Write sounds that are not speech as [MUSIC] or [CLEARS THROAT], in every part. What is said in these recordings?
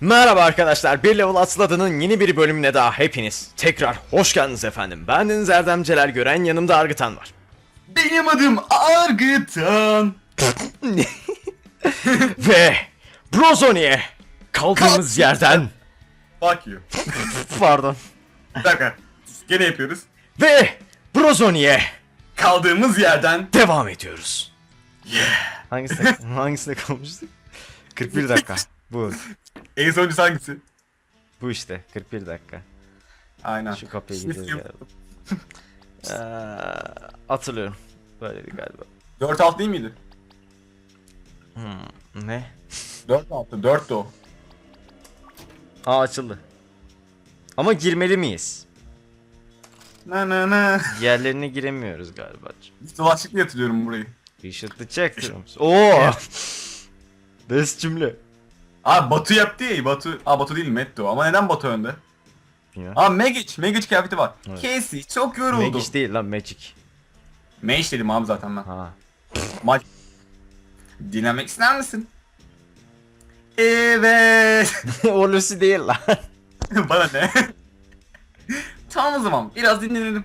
Merhaba arkadaşlar, Bir Level Atladı'nın yeni bir bölümüne daha hepiniz tekrar hoş geldiniz efendim. Ben Deniz Erdem Celal Gören, yanımda Argıtan var. Benim adım Argıtan. [LAUGHS] Ve Brozoni'ye kaldığımız yerden... Fuck you. [LAUGHS] Pardon. Bir dakika. Gene yapıyoruz. Ve Brozoni'ye Kaldığımız yerden devam ediyoruz. [LAUGHS] Hangisine, hangisine kalmıştık? 41 dakika. Bu. en sonuncusu hangisi? Bu işte 41 dakika. Aynen. Şu kapıya gidiyoruz galiba. Ee, hatırlıyorum. Böyleydi galiba. 4 alt değil miydi? Ne? 4 altı. 4 de o. Aa açıldı. Ama girmeli miyiz? Na na na. Yerlerine giremiyoruz galiba. Biz dolaşıklı hatırlıyorum burayı. Çaktırıyoruz. [LAUGHS] Oo. Best cümle. Aa Batu yaptı ya Batu. Aa Batu değil Metto ama neden Batu önde? Bilmiyorum. Aa Megic. Megic kıyafeti var. Evet. Casey çok yoruldu. Magic değil lan Magic. Mage dedim abi zaten ben. Ha. Maç. Dinlemek ister misin? Evet. [LAUGHS] o Lucy değil lan. Bana ne? tamam o zaman biraz dinlenelim.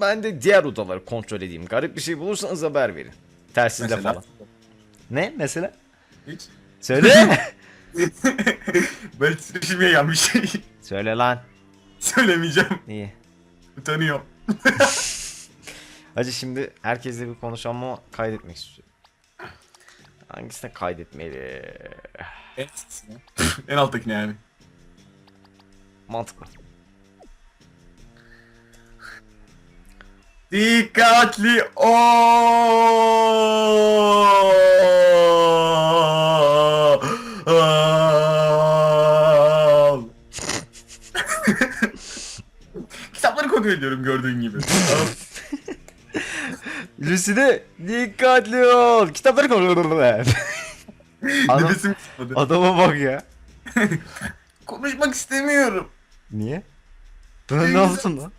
Ben de diğer odaları kontrol edeyim. Garip bir şey bulursanız haber verin. Telsizle Mesela. falan. Ne mesela? Hiç. Söyle. ben titreşimeye yan bir şey Söyle lan. söylemeyeceğim. İyi. Utanıyorum. [LAUGHS] Hacı şimdi herkesle bir konuşalım ama kaydetmek istiyorum. Hangisine kaydetmeli? en alttakine yani. Mantıklı. [LAUGHS] [LAUGHS] Dikkatli ol. Kitapları kontrol ediyorum gördüğün gibi. Lucy'de dikkatli ol. Kitapları kontrol Adam, Nefesim tutmadı. adama bak ya. [LAUGHS] Konuşmak istemiyorum. Niye? Bana ne yaptın lan?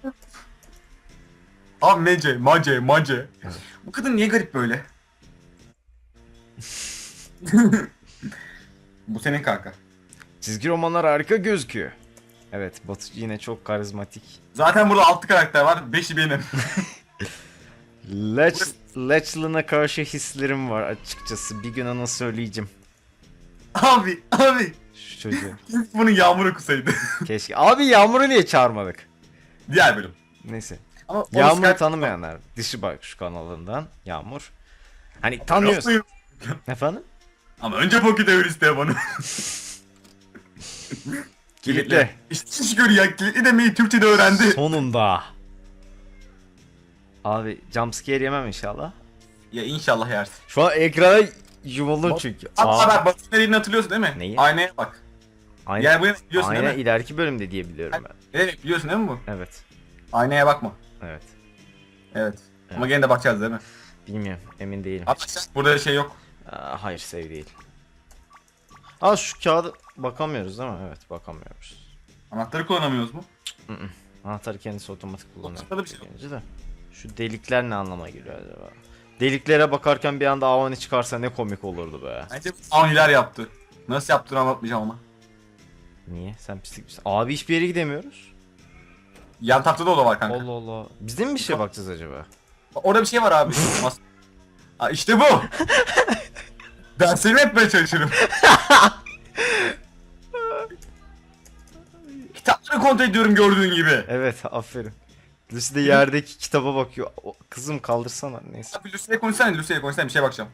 Abi mece, mace, mace. Bu kadın niye garip böyle? [LAUGHS] Bu senin kanka. Çizgi romanlar harika gözüküyor. Evet Batu yine çok karizmatik. Zaten burada altı karakter var. Beşi benim. [LAUGHS] Leç, Lechlan'a karşı hislerim var açıkçası. Bir gün ona söyleyeceğim. abi, abi. Şu çocuğu. [LAUGHS] Bunu yağmur okusaydı. Keşke. Abi Yağmur'u niye çağırmadık? Diğer bölüm. Neyse. Ama Yağmur'u Oscar- tanımayanlar. Dişi bak şu kanalından. Yağmur. Hani tanıyorsun. Efendim? Ama önce Pocket Öğür istiyor bunu. [LAUGHS] Kilitli. İşte şükür ya kilitli demeyi Türkçe'de öğrendi. Sonunda. Abi jumpscare yemem inşallah. Ya inşallah yersin. Şu an ekrana yuvalım çünkü. Hatta Aa, bak Batu'nun elini hatırlıyorsun değil mi? Neyi? Aynaya bak. aynen, Gel buraya biliyorsun değil mi? ileriki bölümde diye biliyorum ben. Ne demek biliyorsun değil mi bu? Evet. Aynaya bakma. Evet. Evet. Ama gene de bakacağız değil mi? Bilmiyorum. Emin değilim. Arkadaşlar burada şey yok. Aa, hayır sev değil. Aa şu kağıdı bakamıyoruz değil mi? Evet bakamıyoruz. Anahtarı kullanamıyoruz mu? Anahtarı kendisi otomatik kullanıyor. Ortada bir şey yok. De. Şu delikler ne anlama geliyor acaba? Deliklere bakarken bir anda Avani çıkarsa ne komik olurdu be. Bence Avniler yaptı. Nasıl yaptığını anlatmayacağım ama. Niye? Sen pislik misin? Abi hiçbir yere gidemiyoruz. Yan tarafta da oda var kanka. Allah Allah. Biz de mi bir şeye bakacağız acaba? Orada bir şey var abi. [LAUGHS] Mas- Aa, işte bu. Derslerimi yapmaya çalışırım. [LAUGHS] Kitapları kontrol ediyorum gördüğün gibi. Evet aferin. Lucy de yerdeki kitaba bakıyor. O- Kızım kaldırsana neyse. Abi Lucy'ye konuşsana, Lucy'ye konuşsana bir şeye bakacağım.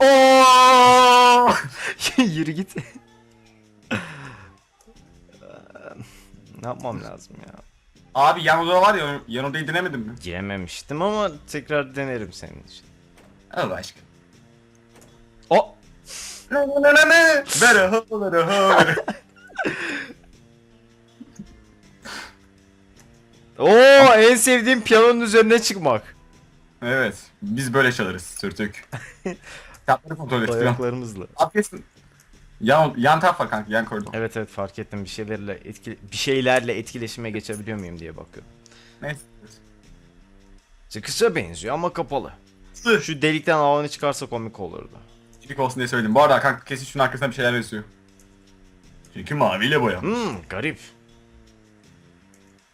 [LAUGHS] Oo! Yürü git. Ne yapmam lazım ya? Abi yan odada var ya, yan odayı denemedin mi? Girememiştim ama tekrar denerim senin için. Allah aşkına. O Ne ne ne ne? Bere ho bere. [LAUGHS] Oo en sevdiğim piyanonun üzerine çıkmak. Evet, biz böyle çalarız sürtük. [LAUGHS] Kitapları kontrol ediyorum. Ayaklarımızla. Abi kesin. Yan, yan taraf var kanka, yan koridor. Evet evet fark ettim bir şeylerle etki bir şeylerle etkileşime geçebiliyor muyum diye bakıyorum. Neyse. Çıkışa benziyor ama kapalı. Şu delikten havanı çıkarsa komik olurdu. İlik olsun diye söyledim. Bu arada kanka kesin şunun arkasında bir şeyler yazıyor. Çünkü maviyle boya. Hmm garip.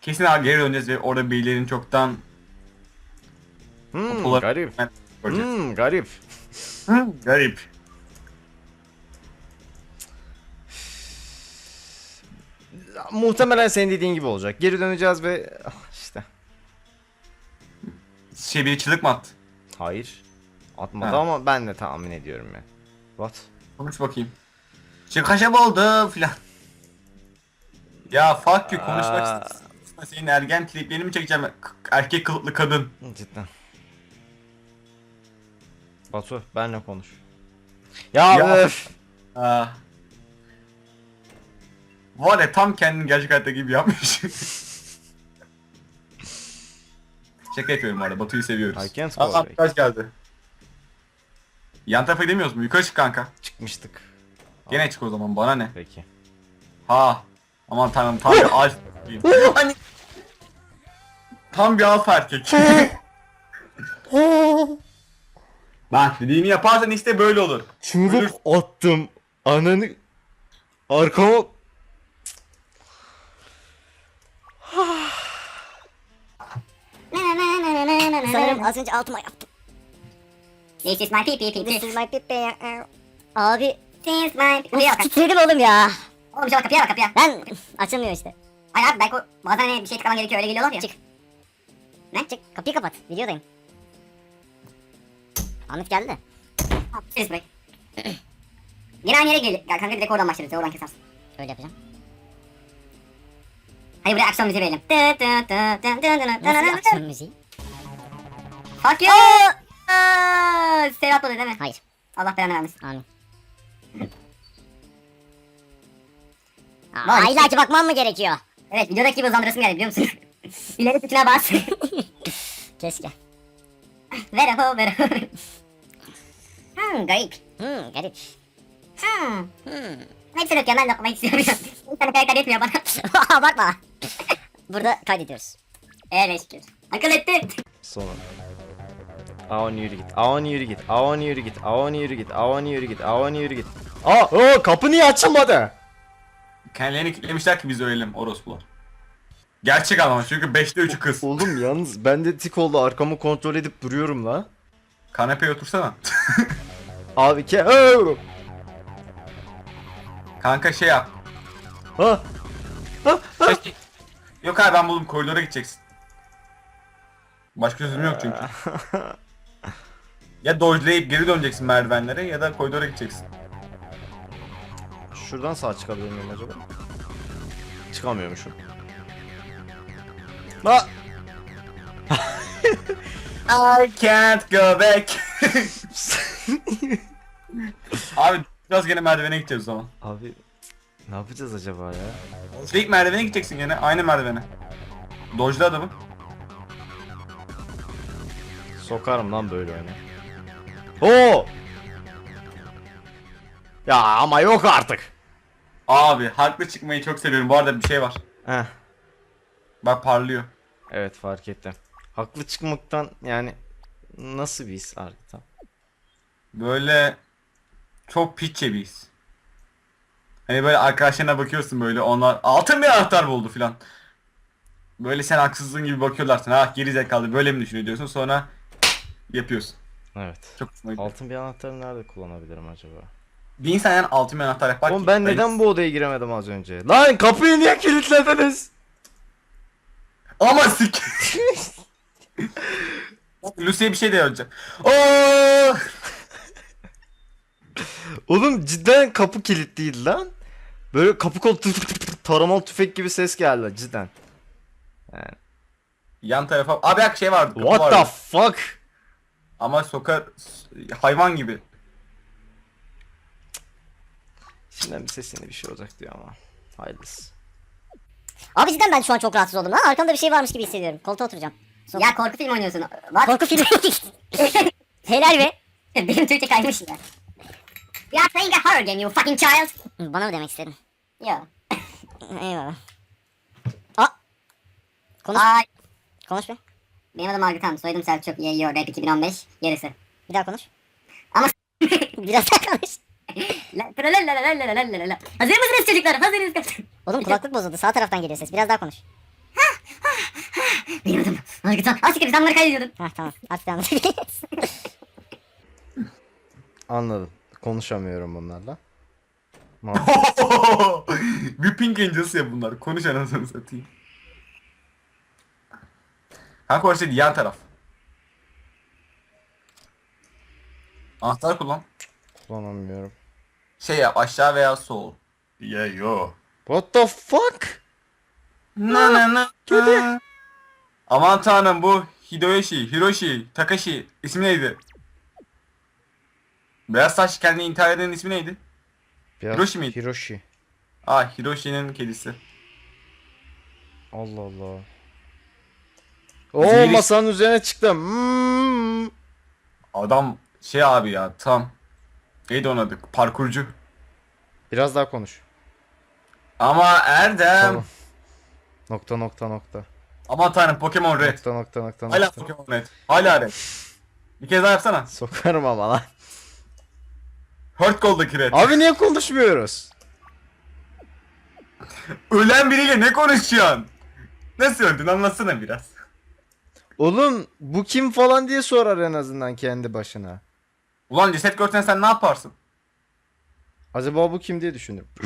Kesin abi geri döneceğiz ve orada birilerinin çoktan Hmm garip. Hmm garip. Hı, garip. Muhtemelen senin dediğin gibi olacak. Geri döneceğiz ve ah, işte. Şey biri çığlık mı attı? Hayır. Atmadı Ha. ama ben de tahmin ediyorum ya. What? Konuş bakayım. Şakaşam oldu filan. Ya fuck you konuşmak Aa. istiyorsan senin ergen triplerini mi çekeceğim? K- Erkek kılıklı kadın. Cidden. Batu benle konuş. Ya, Ya. öf. Aa. Var ya tam kendini gerçek hayatta gibi yapmış. [LAUGHS] Şaka yapıyorum bu arada. Batu'yu seviyoruz. I can't Aa, go back. arkadaş geldi. Yan tarafa gidemiyoruz mu? Yukarı çık kanka. Çıkmıştık. Gene çık o zaman bana ne? Peki. Ha. Aman tanrım tam bir alf. [LAUGHS] hani... Tam bir alfa erkek. Bak dediğimi yaparsan işte böyle olur. Çığlık attım. Ananı arkama Sanırım az önce altıma yaptım. This is my pee pee pee This pee. is my pipi. Abi This is my pee. Kapıya bak. titredim oğlum ya. Oğlum şuna kapıya bak kapıya. Ben açılmıyor işte. Hayır abi belki o- bazen hani bir şey tıklaman gerekiyor öyle geliyorlar ya. Çık. Ne? Çık kapıyı kapat. Videodayım. Ahmet geldi de. Ses bırak. Yine aynı yere gel. Gel kanka direkt oradan başlarız. Oradan kesersin. Şöyle yapacağım. Hayır buraya akşam müziği verelim. Nasıl akşam müziği? Fuck you. Aa, Save atmadı değil mi? Hayır. Allah belanı vermesin. Amin. Vay, Aa, illa ki bakmam mı gerekiyor? Evet videodaki gibi hızlandırasım geldi biliyor musun? [LAUGHS] İleri tuşuna bas. Keşke. ver o ver o. Hmm garip. Hmm garip. Hmm. Hmm. Hepsini döküyorum ben de okumak istiyorum. [LAUGHS] Bir tane karakter yetmiyor bana. [LAUGHS] Bakma. Burada kaydediyoruz. Evet şükür. Akıl etti. sonra. Avan yürü git. Avan yürü git. Avan yürü git. Avan yürü git. Avan yürü git. Avan yürü git. Aa, aa kapı niye açılmadı? Kendilerini kitlemişler ki biz ölelim orospular. Gerçek ama çünkü 5'te 3'ü kız. Oğlum yalnız ben de tik oldu arkamı kontrol edip duruyorum la. Kanepeye otursana. [LAUGHS] Abi ke Aa! Kanka şey yap. Ha. Şey- Yok abi ben buldum koridora gideceksin. Başka çözüm yok çünkü. [LAUGHS] ya dodge'layıp geri döneceksin merdivenlere ya da koridora gideceksin. Şuradan sağ çıkabilir miyim acaba? Çıkamıyormuşum. Ha. I can't go back. [LAUGHS] abi biraz gene merdivene gideceğiz o zaman. Abi ne yapacağız acaba ya? İlk merdivene gideceksin gene aynı merdivene. Dodge'la adamı. Sokarım lan böyle oyunu. Oo! Ya ama yok artık. Abi haklı çıkmayı çok seviyorum. Bu arada bir şey var. Heh. Bak parlıyor. Evet fark ettim. Haklı çıkmaktan yani nasıl bir his Argıtan? Böyle çok pitçe bir his. Hani böyle arkadaşlarına bakıyorsun böyle onlar altın bir anahtar buldu filan. Böyle sen haksızlığın gibi bakıyorlar sana. Ah geri zekalı böyle mi düşünüyor diyorsun sonra yapıyorsun. Evet. Çok hoşuma gidiyor. Altın bir anahtarı nerede kullanabilirim acaba? Bir insan yani altın bir anahtar yapar Oğlum ki- ben neden bu odaya giremedim az önce? Lan kapıyı niye kilitlediniz? Ama sik. [LAUGHS] Lucy'ye bir şey de yapacağım. Oo! Oğlum cidden kapı kilitliydi lan. Böyle kapı kol tüf tüf tüf taramalı tüfek gibi ses geldi cidden. Yani, Yan tarafa. Abi bak şey vardı. kapı what vardı. the fuck? Ama sokar hayvan gibi. Şimdiden bir sesinde bir şey olacak diyor ama. Hayırlısı. Abi cidden ben şu an çok rahatsız oldum lan. Arkamda bir şey varmış gibi hissediyorum. Koltuğa oturacağım. Son- Ya korku film oynuyorsun. What? Korku filmi. [LAUGHS] Helal be. Benim Türkçe kaymış ya. We are playing a horror game you fucking child. Bana mı demek istedin? Yo. Eyvallah. Aa. Konuş. Ay. Konuş be. Benim adım Argıtan. Soyadım Selçuk. Yiyor. Rap 2015. Yarısı. Bir daha konuş. Ama- [LAUGHS] Biraz daha konuş. Hazır mısınız çocuklar? Hazırız. Oğlum kulaklık bozuldu. Sağ taraftan geliyor ses. Biraz daha konuş. Benim adım Argıtan. Aşkım sen bunları kaydediyordun. Hah tamam. Artık anlatabiliriz. [LAUGHS] Anladım. Konuşamıyorum bunlarla. [LAUGHS] Ma- bir Pink Angels ya bunlar. Konuş anasını satayım. Kanka orası değil yan taraf. Anahtar kullan. Kullanamıyorum. Şey yap aşağı veya sol. Ya yo. What the fuck? Na na na. na. Aman tanrım bu Hideyoshi, Hiroshi, Takashi ismi neydi? Beyaz saç kendini intihar edenin ismi neydi? Biraz Hiroshi miydi? Hiroshi. Ah Hiroshi'nin kedisi. Allah Allah. Oo Zehir- masanın üzerine çıktım. Hmm. Adam şey abi ya tam. Neydi onun adı? Parkurcu. Biraz daha konuş. Ama Erdem. Tamam. Nokta nokta nokta. Aman tanrım Pokemon Red. Nokta nokta nokta Hala nokta. Pokemon Red. Hala Red. Bir kez daha yapsana. Sokarım ama lan. Hurt Gold'daki Red. Abi niye konuşmuyoruz? Ölen biriyle ne konuşuyorsun? Nasıl öldün anlatsana biraz. Oğlum bu kim falan diye sorar en azından kendi başına. Ulan ceset görsen sen ne yaparsın? Acaba bu kim diye düşündüm. [LAUGHS]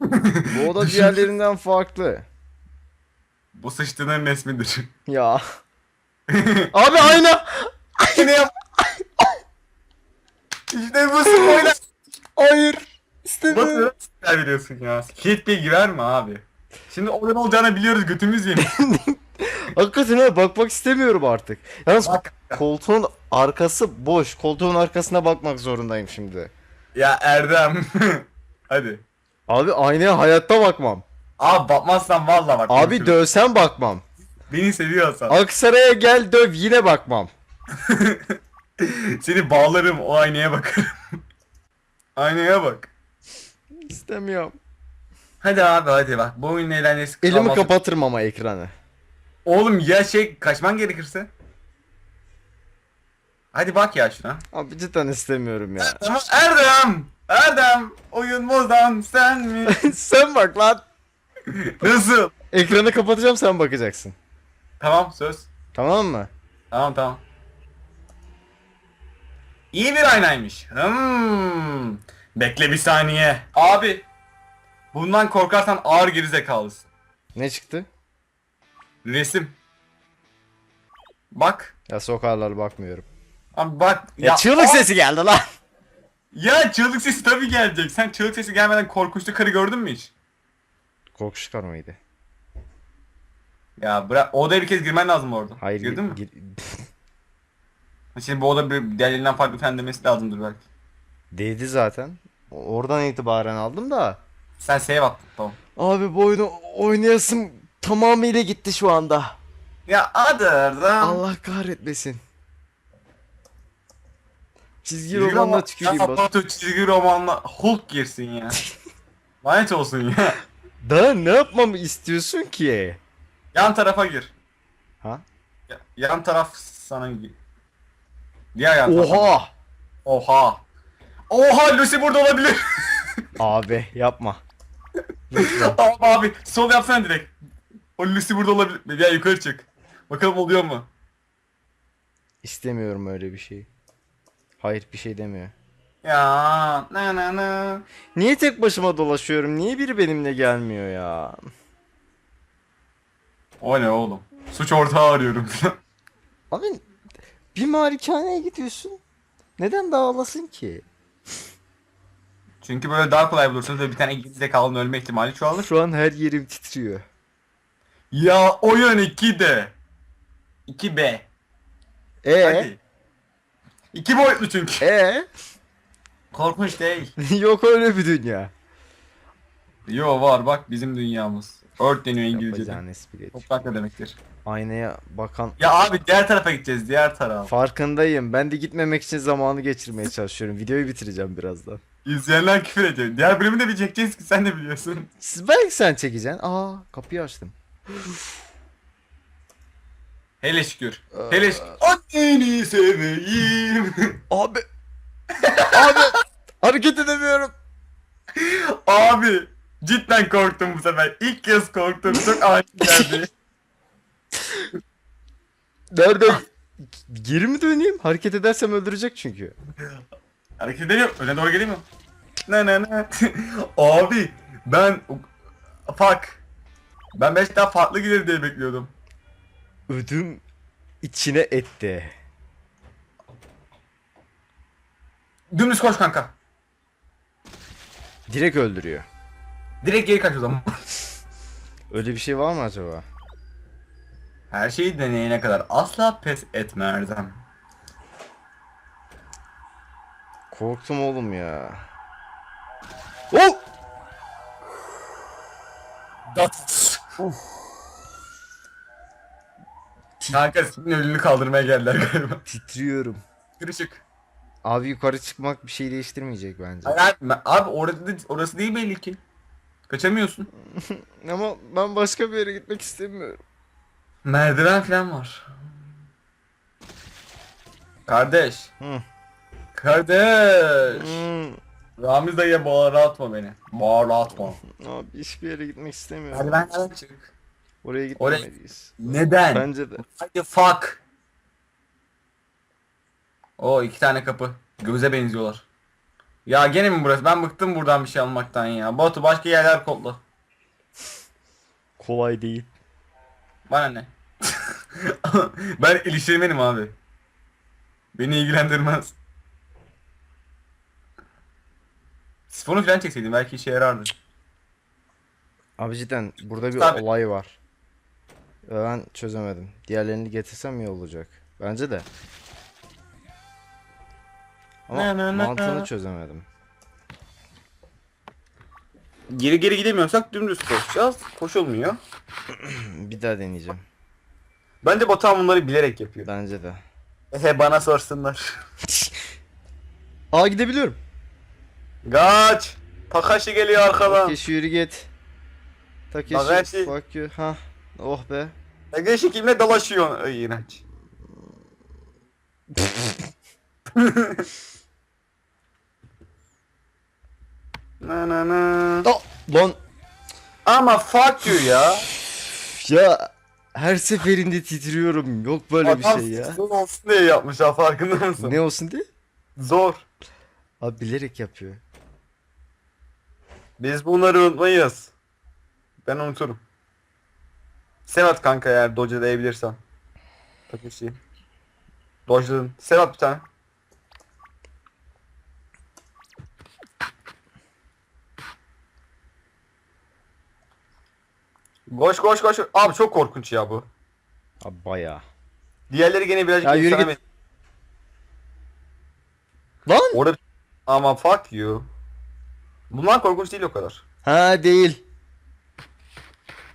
bu oda diğerlerinden farklı. Bu sıçtığının resmidir. [LAUGHS] Ya. [LAUGHS] Abi ayna. ne yap? işte bu spoiler. Hayır. İstemiyorum. Nasıl spoiler veriyorsun ya? Hit bir girer mi abi? Şimdi oradan olacağını biliyoruz götümüz yemiş. Hakikaten öyle bakmak istemiyorum artık. Yalnız Bak. koltuğun arkası boş. Koltuğun arkasına bakmak zorundayım şimdi. ya Erdem. [LAUGHS] Hadi. Abi aynaya hayatta bakmam. Abi bakmazsan valla bak. Abi konuşuruz. dövsen bakmam. Beni seviyorsan. Aksaray'a gel döv yine bakmam. [LAUGHS] Seni bağlarım o aynaya bakarım. [LAUGHS] aynaya bak. İstemiyorum. Hadi abi hadi bak. Bu oyunun eğlencesi Elimi kapatırım ama ekranı. Oğlum ya şey kaçman gerekirse. Hadi bak ya şuna. Abi cidden istemiyorum ya. Ama Erdem! Erdem! Oyun bozan sen mi? [LAUGHS] sen bak lan. Nasıl? Ekranı kapatacağım sen bakacaksın. Tamam söz. Tamam mı? Tamam tamam. İyi bir aynaymış. Hmm. Bekle bir saniye. Abi. Bundan korkarsan ağır gerizekalısın. Ne çıktı? Resim. Bak. Ya sokarlar bakmıyorum. Abi bak. Ya, çığlık Aa! sesi geldi lan. Ya çığlık sesi tabii gelecek. Sen çığlık sesi gelmeden korkunçlu karı gördün mü hiç? Korku çıkarmaydı. Ya bırak. Odaya bir kez girmen lazım orada. Hayır Girdin mi? gir- [LAUGHS] Şimdi bu oda bir diğerlerinden farklı falan demesi lazımdır belki. Değdi zaten. Oradan itibaren aldım da. Sen save attın tamam. Abi bu oyunu oynayasım tamamıyla gitti şu anda. Ya hadi Erdem. Allah kahretmesin. Çizgi Çizgi romanla roman- tüküreyim bak. Batu çizgi romanla Hulk girsin ya. [LAUGHS] Lanet olsun ya. Daha ne yapmamı istiyorsun ki? Yan tarafa gir. Ha? Ya- yan taraf sana gir. Diğer yan tarafa. Oha! Oha. Oha Lucy burada olabilir. [LAUGHS] Abi yapma. [LAUGHS] abi, abi sol yapsana direkt. Lucy burada olabilir. Ya yukarı çık. Bakalım oluyor mu? İstemiyorum öyle bir şey. Hayır bir şey demiyor. Ya na na na. Niye tek başıma dolaşıyorum? Niye biri benimle gelmiyor ya? O ne oğlum? Suç ortağı arıyorum. [LAUGHS] Abi bir malikaneye gidiyorsun. Neden dağılasın ki? Çünkü böyle daha kolay bulursunuz ve bir tane gerizekalının ölme ihtimali çoğalır. Şu an her yerim titriyor. Ya oyun 2D. 2B. E Hadi. İki boyutlu çünkü. e Korkunç değil. [LAUGHS] yok öyle bir dünya. Yo var bak bizim dünyamız. Earth deniyor İngilizce'de. Yapacağın espri. Toprak ne demektir? Aynaya bakan Ya abi diğer tarafa gideceğiz diğer tarafa. farkındayım. Ben de gitmemek için zamanı geçirmeye çalışıyorum. Videoyu bitireceğim birazdan. İzleyenler küfür ediyor. Diğer bölümü de bir çekeceğiz ki sen de biliyorsun. Siz belki sen çekeceksin. Aa kapıyı açtım. Hele şükür. Hele şükür. Anneni seveyim. Abi. Abi. Hareket edemiyorum. Abi cidden korktum bu sefer. İlk kez korktum. Çok ani geldi. Nerede? Geri mi döneyim? Hareket edersem öldürecek çünkü. Hareket edemiyorum. Öne doğru geleyim mi? Ne ne ne. Abi ben fuck. Ben 5 daha farklı gelir diye bekliyordum. Ödüm içine etti. Dümdüz koş kanka. Direkt öldürüyor. Direkt geri kaç o zaman. [LAUGHS] Öyle bir şey var mı acaba? Her şeyi deneyene kadar asla pes etme Erdem. Korktum oğlum ya. Oh! Kanka senin ölünü kaldırmaya geldiler galiba. Titriyorum. Kırışık. Abi yukarı çıkmak bir şey değiştirmeyecek bence. Hayır, abi orası, orası değil belli ki. Kaçamıyorsun. [LAUGHS] Ama ben başka bir yere gitmek istemiyorum. Merdiven falan var. Kardeş. Hı. Kardeş. Hmm. Ramiz dayıya bağıratma beni. Bağıratma. [LAUGHS] Abi hiçbir yere gitmek istemiyorum. Merdivenlerden çık. Oraya Oraya- gitmemeliyiz. Neden? Bence de. Hadi fuck. O iki tane kapı. Göze benziyorlar. Ya gene mi burası? Ben bıktım buradan bir şey almaktan ya. Batu başka yerler kodla. Kolay değil. Bana ne? [LAUGHS] ben ilişkilemenim abi. Beni ilgilendirmez. Sifonu falan çekseydim belki işe yarardı. Abi cidden burada bir Tabii. olay var. Ve ben çözemedim. Diğerlerini getirsem iyi olacak. Bence de. Ama Na na na mantığını na. çözemedim. Geri geri gidemiyorsak dümdüz koşacağız. Koşulmuyor. [CLEARS THROAT] Bir daha deneyeceğim. Bence Batuhan bunları bilerek yapıyor. Bence de. Ehe bana sorsunlar. [LAUGHS] Aa gidebiliyorum. Kaç. Takashi geliyor arkadan. Takeshi yürü git. Takeshi Takashi. fuck you. Ha. Oh be. Takashi kimle dolaşıyor? Ay iğrenç. [LAUGHS] na na na. Oh, lan Ama fuck you ya. ya her seferinde titriyorum. Yok böyle bir Adam şey ya. olsun diye yapmış ha farkında mısın? Ne olsun diye? Zor. Abi bilerek yapıyor. Biz bunları unutmayız. Ben unuturum. Sevat kanka eğer dodge'layabilirsen. Takashi. Dodge'ladın. Sevat bir tane. Koş koş koş. Abi çok korkunç ya bu. Abi bayağı. Diğerleri gene birazcık Ya yürü insana git. Lan! Orada ama fuck you. Bunlar korkunç değil o kadar. Ha değil.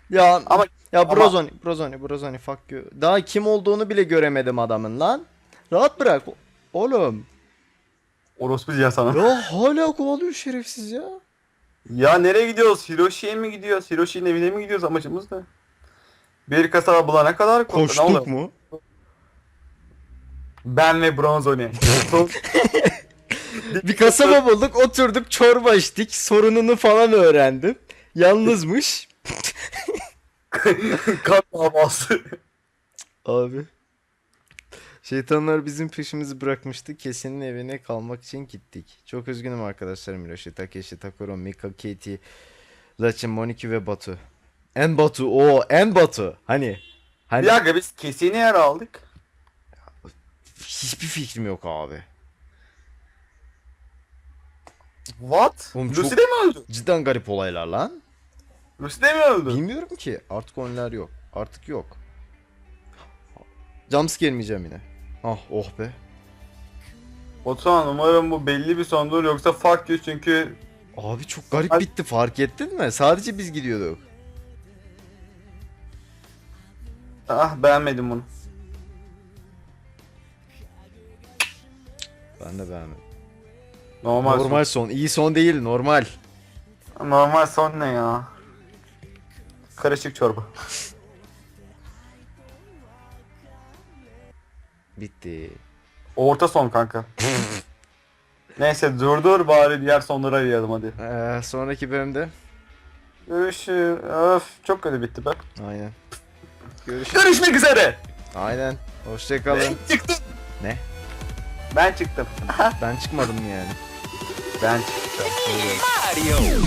Ya Ama ya ama- Brozoni, Brozoni, Brozoni fuck you. Daha kim olduğunu bile göremedim adamın lan. Rahat bırak. Oğlum. orospu ya sana. Ya hala kovalıyor şerefsiz ya. Ya nereye gidiyoruz? Hiroshi'ye mi gidiyoruz? Hiroshi'nin evine mi gidiyoruz? Amacımız ne? Bir kasaba bulana kadar ne Koştuk mu? Ben ve Bronzoni. Son- [LAUGHS] [LAUGHS] Bir kasaba bulduk, oturduk, çorba içtik, sorununu falan öğrendim. Yalnızmış. [LAUGHS] kan davası. Abi. Şeytanlar bizim peşimizi bırakmıştı. Kesin'in evine kalmak için gittik. Çok üzgünüm arkadaşlar Miroshi, Takeshi, Takuro, Mika, Katie, Laçin, Moniki ve Batu. En Batu, o en Batu. Hani hani Bir dakika biz kesini yer aldık. hiçbir fikrim yok abi. What? Oğlum Lucy çok- de mi öldü? Cidden garip olaylar lan. Lucy de mi öldü? Bilmiyorum ki. Artık onlar yok. Artık yok. Jumpscare gelmeyeceğim yine. Ah oh be. Batuhan umarım bu belli bir sondur yoksa fuck you çünkü Abi çok garip bitti fark ettin mi? Sadece biz gidiyorduk. ah beğenmedim bunu. Ben de beğenmedim. Normal, Normal son. iyi son değil normal. son. Normal son ne ya? Karışık çorba. Bitti. Orta son kanka. Neyse durdur bari diğer sonları arayalım hadi. Ee, sonraki bölümde Görüşü öf çok kötü bitti be. aynen. Görüşürüz. Görüşmek üzere. Aynen. Hoşçakalın. çıktım. Ne? Ben çıktım. Ben çıkmadım yani. Ben çıktım. Buyurun.